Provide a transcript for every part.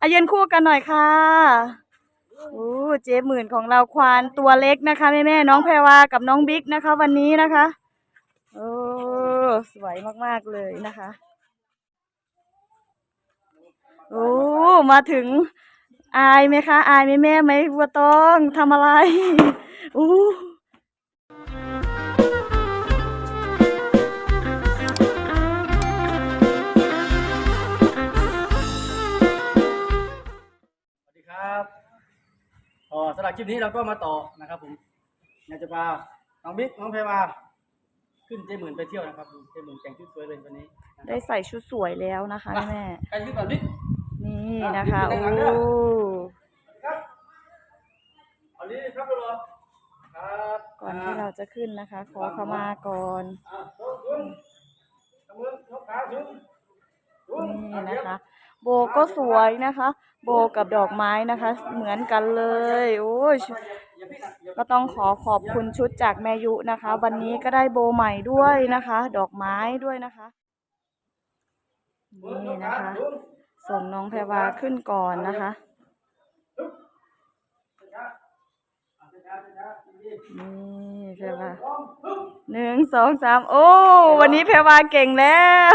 อายืนคู่กันหน่อยค่ะโอ้เจ๊หมื่นของเราควานตัวเล็กนะคะแม่แม่น้องแพรวากับน้องบิ๊กนะคะ วันนี้นะคะโอ้สวยมากๆเลยนะคะโอ้มาถึงอายไหมคะ อายไหมแม่ไหมบัวตองทำอะไรอู้ คลิปนี้เราก็มาต่อนะครับผมอยากจะพาน้องบิ๊กน้องแพรวาขึ้นเจหมื่นไปเที่ยวนะครับเจหมื่นแต่งชุดสวยเลยวันนี้นะคได้รับใส่ชุดสวยแล้วนะคะแม่ใครขึ้นก่อนบิ๊กนี่นะคะอะโอ้บิ๊กไปนั่งหลังเด้อครับเอานี้ครับทุกคนครับก่อนที่เราจะขึ้นนะคะ ขอขมาก่อนอะยกขึ้นเอามือยกขาขึ้นขึ้นนี่นะคะ โบก็สวยนะคะ โบกับดอกไม้นะคะ เหมือนกันเลย โอ้ยอย่าพี่นะอย่าก็ต้องขอขอบคุณชุดจากแม่ยุนะคะ วันนี้ก็ได้โบใหม่ด้วยนะคะ ดอกไม้ด้วยนะคะนี่นะคะ ส่งน้องแพรวาขึ้นก่อนนะคะนี่แพรวาหนึ่งสองสามโอ้ วันนี้แพรวาเก่งแล้ว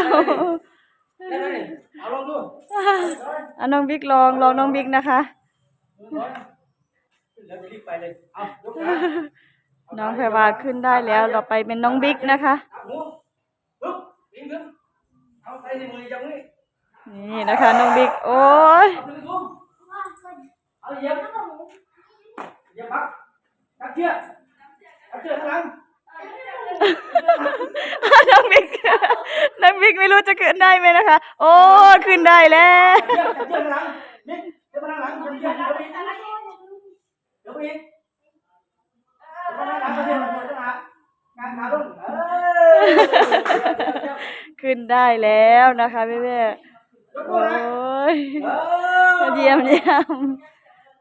เลยเอาลองดูอะน้องบิ๊กลองลองน้องบิ๊กนะคะแล้วจะรีบไปเลยเอายกขาน้องแพรวาขึ้นได้แล้วเราไปเป็นน้องบิ๊กนะคะ เอาหัวปึ๊บปีนขึ้นเอาใส่ในมือจังนี่นี่นะคะน้องบิ๊กโอ้ยเอาขึ้นสูงเอาเหยียบเหยียบพักตักเชือกตักเชือกข้างหลัง น้องบิ๊กน้องบิ๊กไม่รู้จะขึ้นได้ไหมนะคะ โอ้ขึ้นได้แล้วเชือกตักเชือกข้างหลังนี่เชือกข้างหลังเชือกเชือกเชือกเดี๋ยวไปอีกเดี๋ยวไปอีกเดี๋ยวข้างหลังเชือกเชือกข้างหลังงานขาลงเออขึ้นได้แล้วนะคะแม่แม่ยกโอมือนะ้ยเออเยี่ยมเยี่ยม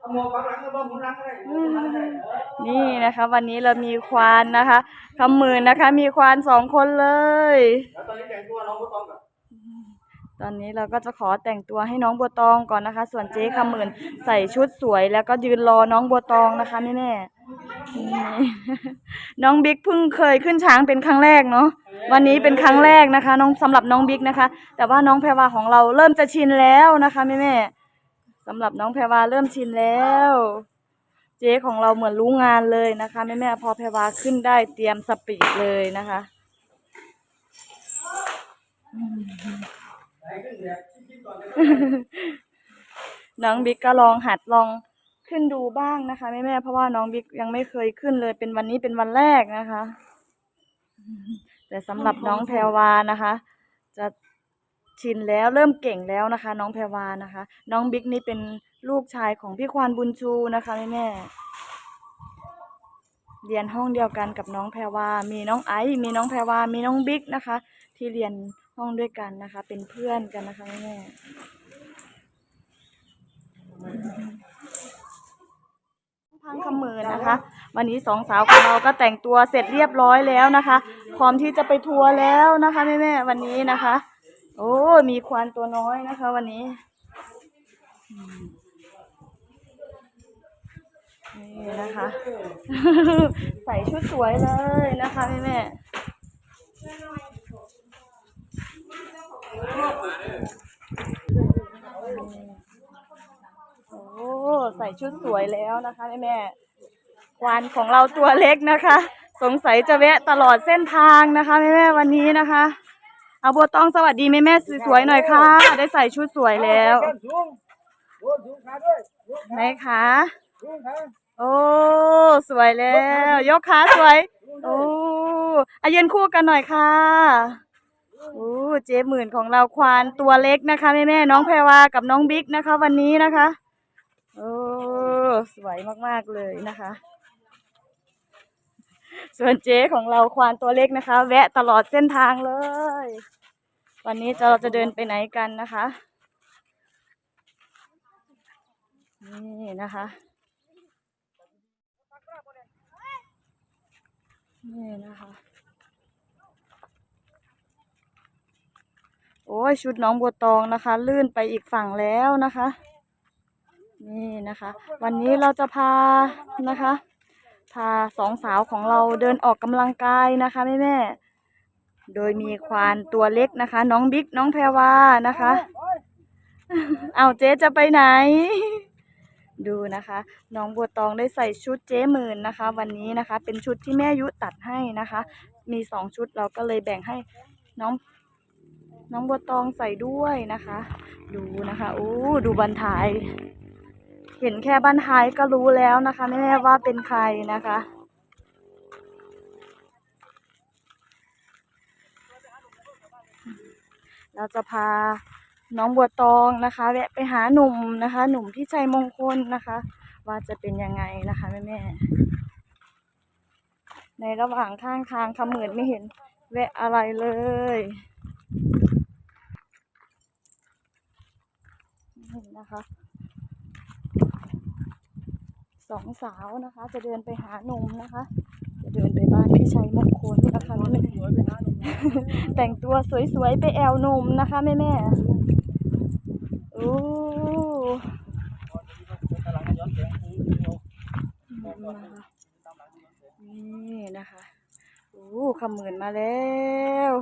นหลังก็ได้หมุนหลังก็ได้เออนี่นะคะ วันนี้เรามีควานนะคะคำหมื่นนะคะ มีควานสองคนเลยแล้วตอนนี้แต่งตัวน้องก็ต้องแบบตอนนี้เราก็จะขอแต่งตัวให้น้องบัวตองก่อนนะคะ ส่วนเจ๊คำหมื่นใส่ชุดสวยแล้วก็ยืนรอน้องบัวตองนะคะแม่แม่ๆนี่น้องบิ๊กเพิ่งเคยขึ้นช้างเป็นครั้งแรกเนาะวันนี้เป็นครั้งแรกนะคะ น้องสำหรับน้องบิ๊กนะคะ แต่ว่าน้องแพรวาของเราเริ่มจะชินแล้วนะคะแม่แม่ๆ สำหรับน้องแพรวาเริ่มชินแล้ว เจ๊ของเราเหมือนรู้งานเลยนะคะแม่แม่พอแพรวาขึ้นได้เตรียมสปีดเลยนะคะน้องบิ๊กก็ลองหัดลองขึ้นดูบ้างนะคะแม่แม่เพราะว่าน้องบิ๊กยังไม่เคยขึ้นเลย เป็นวันนี้เป็นวันแรกนะคะ แต่สำหรับน้องแพรวานะคะ จะ ชินแล้วเริ่มเก่งแล้วนะคะ น้องแพรวานะคะ น้องบิ๊กนี่เป็นลูกชายของพี่ควานบุญชูนะคะแม่แม่เรียนห้องเดียวกันกับน้องแพรวา มีน้องไอซ์มีน้องแพรวา มีน้องบิ๊กนะคะ ที่เรียนห้องด้วยกันนะคะ เป็นเพื่อนกันนะคะแม่แม่พังคำมือนะคะ วันนี้สองสาวของเราก็แต่งตัวเสร็จเรียบร้อยแล้วนะคะ พร้อมที่จะไปทัวร์แล้วนะคะแม่แม่วันนี้นะคะ โอ้มีควานตัวน้อยนะคะ วันนี้นี่นะคะ ใส่ชุดสวยเลยนะคะแม่แม่โอ้ใส่ชุดสวยแล้วนะคะแม่แม่ควานของเราตัวเล็กนะคะ สงสัยจะแวะตลอดเส้นทางนะคะแม่แม่วันนี้นะคะ เอาบัวตองสวัสดีแม่แม่สวยๆหน่อยค่ะ ได้ใส่ชุดสวยแล้วสูงสูงขาด้วยสูงไหนคะสูงขาโอ้สวยแล้ว ยกขาสวย โอ้อายืนคู่กันหน่อยค่ะโอ้เจ๊หมื่นของเราควานตัวเล็กนะคะแม่แม่น้องแพรวากับน้องบิ๊กนะคะ วันนี้นะคะโอ้สวยมากๆเลยนะคะ ส่วนเจ๊ของเราควานตัวเล็กนะคะ แวะตลอดเส้นทางเลย วันนี้เราจะเดินไปไหนกันนะคะ นี่นะคะนี่นะคะ โอ้ยชุดน้องบัวตองนะคะ ลื่นไปอีกฝั่งแล้วนะคะ นี่นะคะ วันนี้เราจะพานะคะ พาสองสาวของเราเดินออกกำลังกายนะคะแม่แม่ๆโดยมีควานตัวเล็กนะคะ น้องบิ๊กน้องแพรวานะคะ เอาเจ๊จะไปไหน ดูนะคะ น้องบัวตองได้ใส่ชุดเจ๊หมื่นนะคะ วันนี้นะคะ เป็นชุดที่แม่ยุตัดให้นะคะ มีสองชุดเราก็เลยแบ่งให้น้องน้องบัวตองใส่ด้วยนะคะ ดูนะคะโอ้ดูบันทาย เห็นแค่บันท้ายก็รู้แล้วนะคะแม่ๆว่าเป็นใครนะคะ เราจะพาน้องบัวตองนะคะแวะไปหาหนุ่มนะคะ หนุ่มที่ชัยมงคลนะคะ ว่าจะเป็นยังไงนะคะแม่ๆในระหว่างข้างทางขมือนไม่เห็นแวะอะไรเลยนะคะ สองสาวนะคะ จะเดินไปหาหนุ่มนะคะ จะเดินไปบ้านพี่ชัยมงคลนะคะแม่แต่งตัวสวยๆไปแอวหนุ่มนะคะแม่แม่โอ้นี่นะคะโอ้ขมื่นมาแล้ว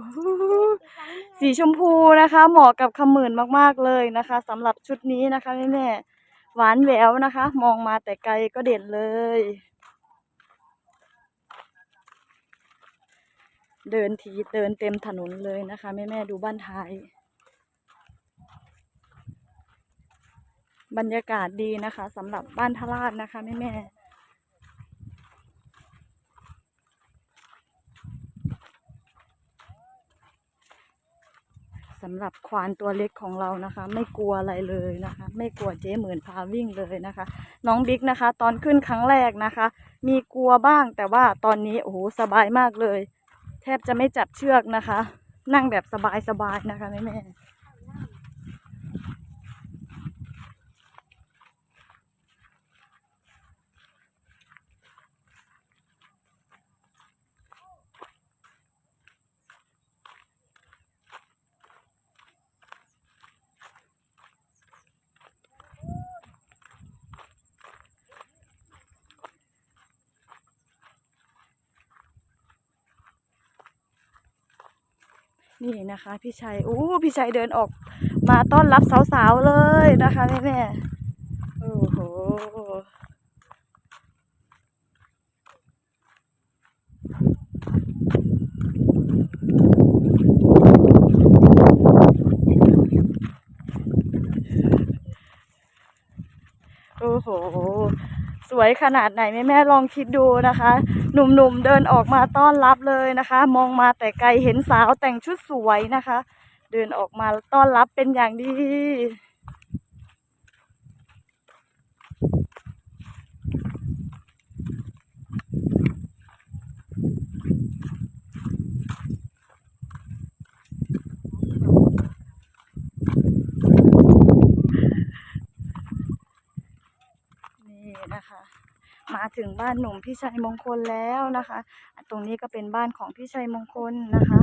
สีชมพูนะคะ เหมาะกับขมื่นมากๆเลยนะคะสำหรับชุดนี้นะคะแม่แม่ หวานแหววนะคะ มองมาแต่ไกลก็เด่นเลย เดินทีเดินเต็มถนนเลยนะคะ แม่แม่ดูบ้านท้าย บรรยากาศดีนะคะสำหรับบ้านทราดนะคะแม่แม่ สำหรับควานตัวเล็กของเรานะคะ ไม่กลัวอะไรเลยนะคะ ไม่กลัวเจ๊หมื่นพาวิ่งเลยนะคะ น้องบิ๊กนะคะ ตอนขึ้นครั้งแรกนะคะ มีกลัวบ้างแต่ว่าตอนนี้โอ้โหสบายมากเลย แทบจะไม่จับเชือกนะคะ นั่งแบบสบายๆนะคะแม่แม่ นี่นะคะพี่ชัยอู้พี่ชัยเดินออกมาต้อนรับสาวๆเลยนะคะแม่แม่โอ้โหโอ้โห สวยขนาดไหนแม่แม่ลองคิดดูนะคะ หนุ่มๆเดินออกมาต้อนรับเลยนะคะ มองมาแต่ไกลเห็นสาวแต่งชุดสวยนะคะ เดินออกมาต้อนรับเป็นอย่างดี นี่นะคะ มาถึงบ้านหนุ่มพี่ชัยมงคลแล้วนะคะ ตรงนี้ก็เป็นบ้านของพี่ชัยมงคลนะคะ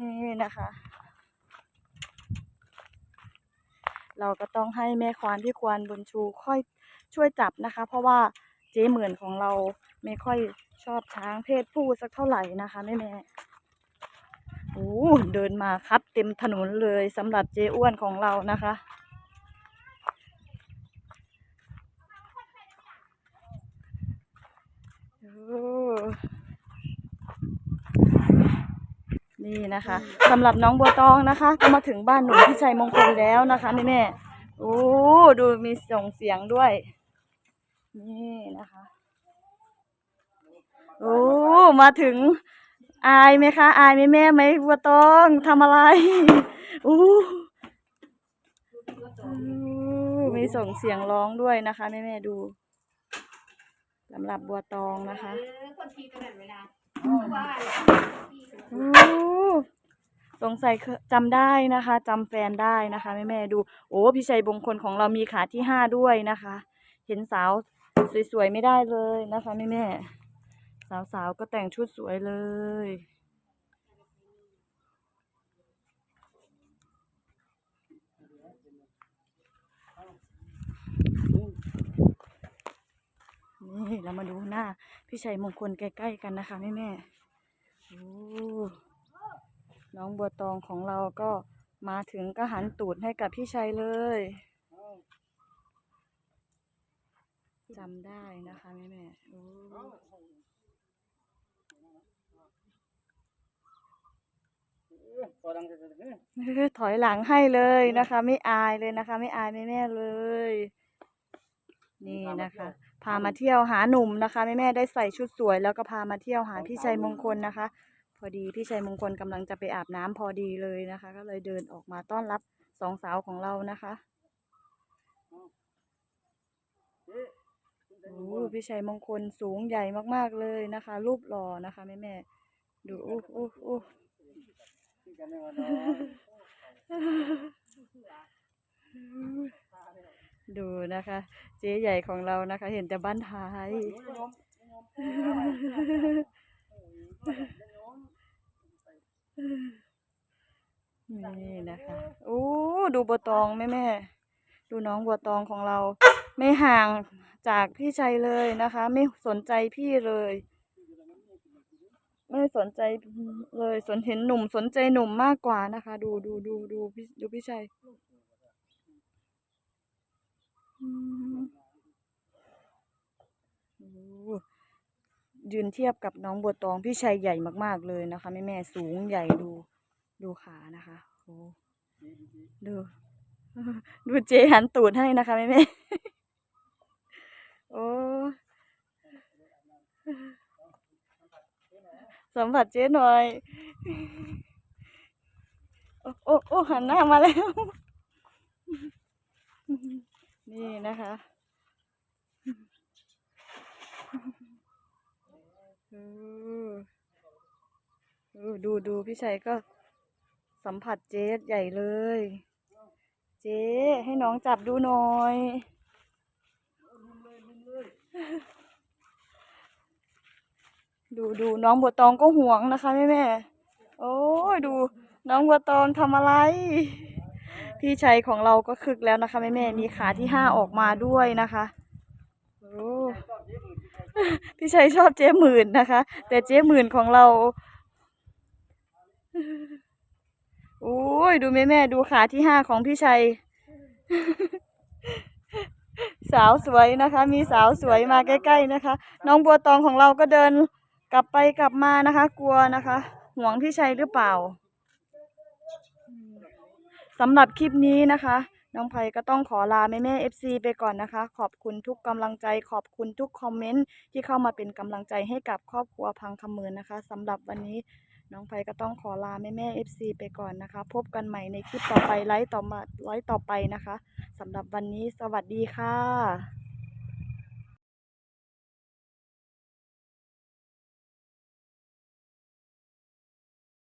นี่นะคะ เราก็ต้องให้แม่ควานพี่ควานบุญชูค่อยช่วยจับนะคะ เพราะว่าเจ๊เหมือนของเราไม่ค่อยชอบช้างเพศผู้สักเท่าไหร่นะคะแม่แม่โอ้เดินมาครับเต็มถนนเลยสำหรับเจ๊อ้วนของเรานะคะ โอ้ นี่นะคะสำหรับน้องบัวตองนะคะ ก็มาถึงบ้านหนุ่มพี่ชัยมงคลแล้วนะคะแม่แม่โอ้ดูมีส่งเสียงด้วย นี่นะคะโอ้มาถึงอายไหมคะ อายไหมแม่ไหมบัวตองทำอะไรโอ้มีส่งเสียงร้องด้วยนะคะแม่แม่ดู สำหรับบัวตองนะคะเออคนทีตลอดเวลาเพราะว่าโอ้สงสัยเคยจำได้นะคะจำแฟนได้นะคะแม่แม่ๆดู โอ้พี่ชัยบงคลของเรามีขาที่ห้าด้วยนะคะ เห็นสาวสวยๆไม่ได้เลยนะคะแม่แม่ๆสาวๆก็แต่งชุดสวยเลย มาดูหน้า พี่ชัยมงคลใกล้ๆกันนะคะแม่แม่ๆโอ้น้องบัวตองของเราก็มาถึงก็หันตูดให้กับพี่ชัยเลยจำได้นะคะแม่แม่ๆโอ้ตัวดังจะจะเนี่ยเออถอยหลังให้เลยนะคะ ไม่อายเลยนะคะ ไม่อายแม่แม่ๆเลย นี่นะคะ พามาเที่ยวหาหนุ่มนะคะแม่แม่ๆได้ใส่ชุดสวย แล้วก็พามาเที่ยวหาพี่ชัยมงคลนะคะ พอดีพี่ชัยมงคลกำลังจะไปอาบน้ำพอดีเลยนะคะ ก็เลยเดินออกมาต้อนรับสองสาวของเรานะคะโอ้พี่ชัยมงคลสูงใหญ่มากๆเลยนะคะ รูปหล่อนะคะแม่แม่ๆดูอู้อู้อู้ ดูนะคะ เจ๊ใหญ่ของเรานะคะ เห็นแต่บ้านท้าย นี่นะคะโอ้ดูบัวตองแม่แม่ดูน้องบัวตองของเรา ไม่ห่างจากพี่ชัยเลยนะคะ ไม่สนใจพี่เลย ไม่สนใจเลยสนเห็นหนุ่มสนใจหนุ่มมากกว่านะคะ ดูดูดูดูพี่ดูพี่ชัย ยืนเทียบกับน้องบัวตองพี่ชัยใหญ่มากๆเลยนะคะแม่แม่สูงใหญ่ดูดูขานะคะโอ้ดูดูเจหันตูดให้นะคะแม่แม่โอ้สัมผัสเจ๊หน่อย โอโอ้โอ้หันหน้ามาแล้ว นี่นะคะดูดูพี่ชัยก็สัมผัสเจ๊ใหญ่เลย เจ๊ให้น้องจับดูหน่อยดูดูน้องบัวตองก็ห่วงนะคะแม่แม่ โอ้ยดู น้องบัวตองทำอะไร พี่ชัยของเราก็คึกแล้วนะคะแม่แม่มีขาที่ห้าออกมาด้วยนะคะพี่ชัยชอบเจ๊หมื่นนะคะ แต่เจ๊หมื่นของเราโอ้ยดูแม่แม่ดูขาที่ห้าของพี่ชัย สาวสวยนะคะ มีสาวสวยมาใกล้ ๆนะคะ น้องบัวตองของเราก็เดินกลับไปกลับมานะคะ กลัวนะคะ ห่วงพี่ชัยหรือเปล่า สำหรับคลิปนี้นะคะ น้องไพก็ต้องขอลาแม่แม่เอฟซีไปก่อนนะคะ ขอบคุณทุกกำลังใจ ขอบคุณทุกคอมเมนต์ที่เข้ามาเป็นกำลังใจให้กับครอบครัวพังคำเมืนนะคะสำหรับวันนี้น้องไพก็ต้องขอลาแม่แม่เอฟซีไปก่อนนะคะ พบกันใหม่ในคลิปต่อไปไลฟ์ต่อมาไลฟ์ต่อไปนะคะสำหรับวันนี้สวัสดีค่ะ